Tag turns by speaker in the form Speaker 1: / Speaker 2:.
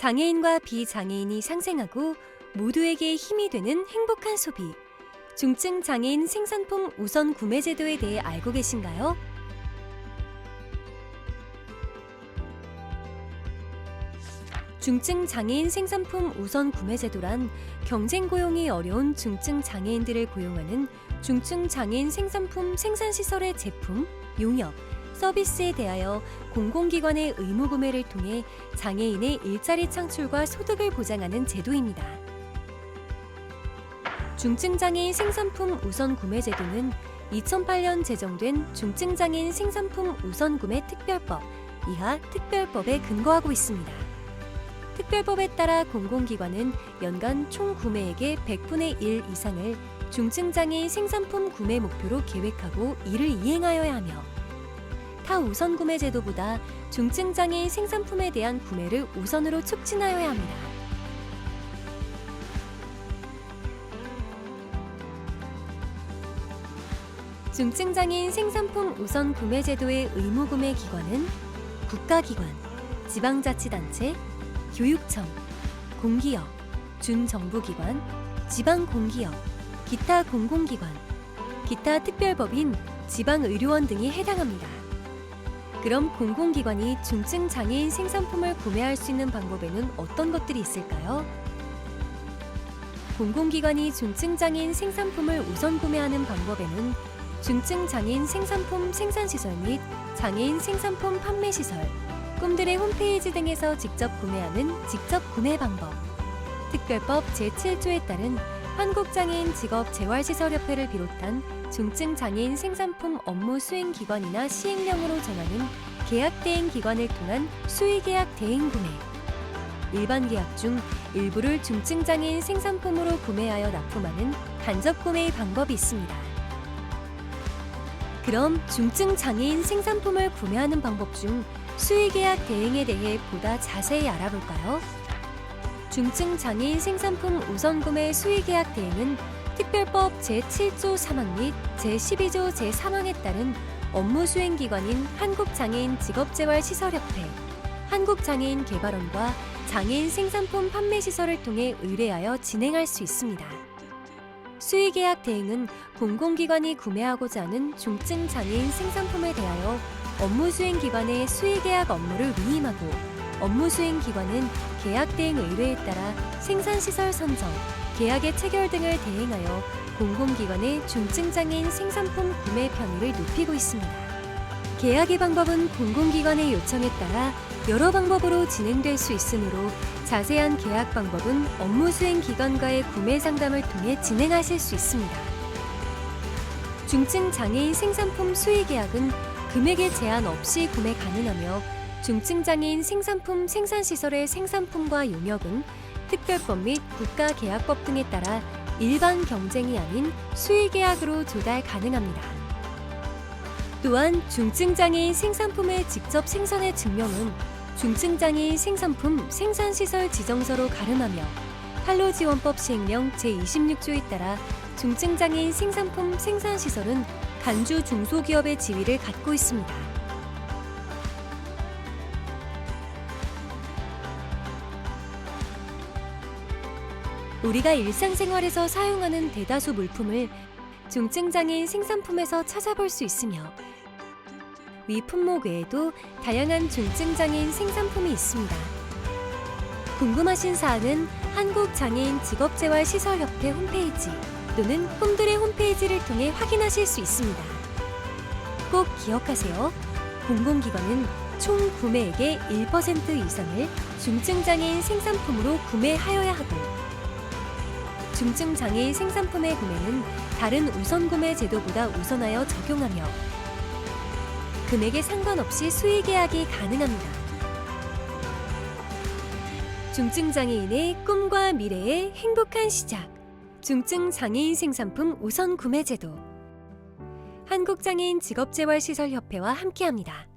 Speaker 1: 장애인과 비장애인이 상생하고 모두에게 힘이 되는 행복한 소비. 중증 장애인 생산품 우선 구매 제도에 대해 알고 계신가요? 중증 장애인 생산품 우선 구매 제도란 경쟁 고용이 어려운 중증 장애인들을 고용하는 중증 장애인 생산품 생산 시설의 제품, 용역, 서비스에 대하여 공공기관의 의무 구매를 통해 장애인의 일자리 창출과 소득을 보장하는 제도입니다. 중증장애인 생산품 우선 구매 제도는 2008년 제정된 중증장애인 생산품 우선 구매 특별법 이하 특별법에 근거하고 있습니다. 특별법에 따라 공공기관은 연간 총 구매액의 100분의 1 이상을 중증장애인 생산품 구매 목표로 계획하고 이를 이행하여야 하며 타 우선 구매 제도보다 중증 장애인 생산품에 대한 구매를 우선으로 촉진하여야 합니다. 중증 장애인 생산품 우선 구매 제도의 의무 구매 기관은 국가기관, 지방자치단체, 교육청, 공기업, 준정부기관, 지방공기업, 기타 공공기관, 기타 특별법인 지방의료원 등이 해당합니다. 그럼 공공기관이 중증 장애인 생산품을 구매할 수 있는 방법에는 어떤 것들이 있을까요? 공공기관이 중증 장애인 생산품을 우선 구매하는 방법에는 중증 장애인 생산품 생산시설 및 장애인 생산품 판매시설, 꿈들의 홈페이지 등에서 직접 구매하는 직접 구매 방법, 특별법 제7조에 따른 한국장애인 직업 재활시설협회를 비롯한 중증 장애인 생산품 업무 수행 기관이나 시행령으로 정하는 계약 대행 기관을 통한 수의 계약 대행 구매. 일반 계약 중 일부를 중증 장애인 생산품으로 구매하여 납품하는 간접 구매의 방법이 있습니다. 그럼 중증 장애인 생산품을 구매하는 방법 중 수의 계약 대행에 대해 보다 자세히 알아볼까요? 중증 장애인 생산품 우선 구매 수의 계약 대행은 특별법 제7조 3항 및 제12조 제3항에 따른 업무 수행 기관인 한국장애인 직업재활시설협회, 한국장애인 개발원과 장애인 생산품 판매 시설을 통해 의뢰하여 진행할 수 있습니다. 수의 계약 대행은 공공기관이 구매하고자 하는 중증 장애인 생산품에 대하여 업무 수행 기관에 수의 계약 업무를 위임하고 업무 수행 기관은 계약 대행 의뢰에 따라 생산 시설 선정, 계약의 체결 등을 대행하여 공공기관의 중증장애인 생산품 구매 편의를 높이고 있습니다. 계약의 방법은 공공기관의 요청에 따라 여러 방법으로 진행될 수 있으므로 자세한 계약 방법은 업무 수행 기관과의 구매 상담을 통해 진행하실 수 있습니다. 중증 장애인 생산품 수의 계약은 금액의 제한 없이 구매 가능하며 중증 장애인 생산품 생산 시설의 생산품과 용역은 특별법 및 국가계약법 등에 따라 일반 경쟁이 아닌 수의 계약으로 조달 가능합니다. 또한 중증 장애인 생산품의 직접 생산의 증명은 중증 장애인 생산품 생산 시설 지정서로 가름하며 판로지원법 시행령 제26조에 따라 중증 장애인 생산품 생산 시설은 간주 중소기업의 지위를 갖고 있습니다. 우리가 일상생활에서 사용하는 대다수 물품을 중증 장애인 생산품에서 찾아볼 수 있으며 위 품목 외에도 다양한 중증 장애인 생산품이 있습니다. 궁금하신 사항은 한국장애인 직업재활시설협회 홈페이지 또는 홈들의 홈페이지를 통해 확인하실 수 있습니다. 꼭 기억하세요. 공공기관은 총 구매액의 1% 이상을 중증장애인 생산품으로 구매하여야 하고 중증 장애인 생산품의 구매는 다른 우선 구매 제도보다 우선하여 적용하며 금액에 상관없이 수의 계약이 가능합니다. 중증 장애인의 꿈과 미래의 행복한 시작. 중증 장애인 생산품 우선 구매 제도. 한국장애인 직업재활시설협회와 함께합니다.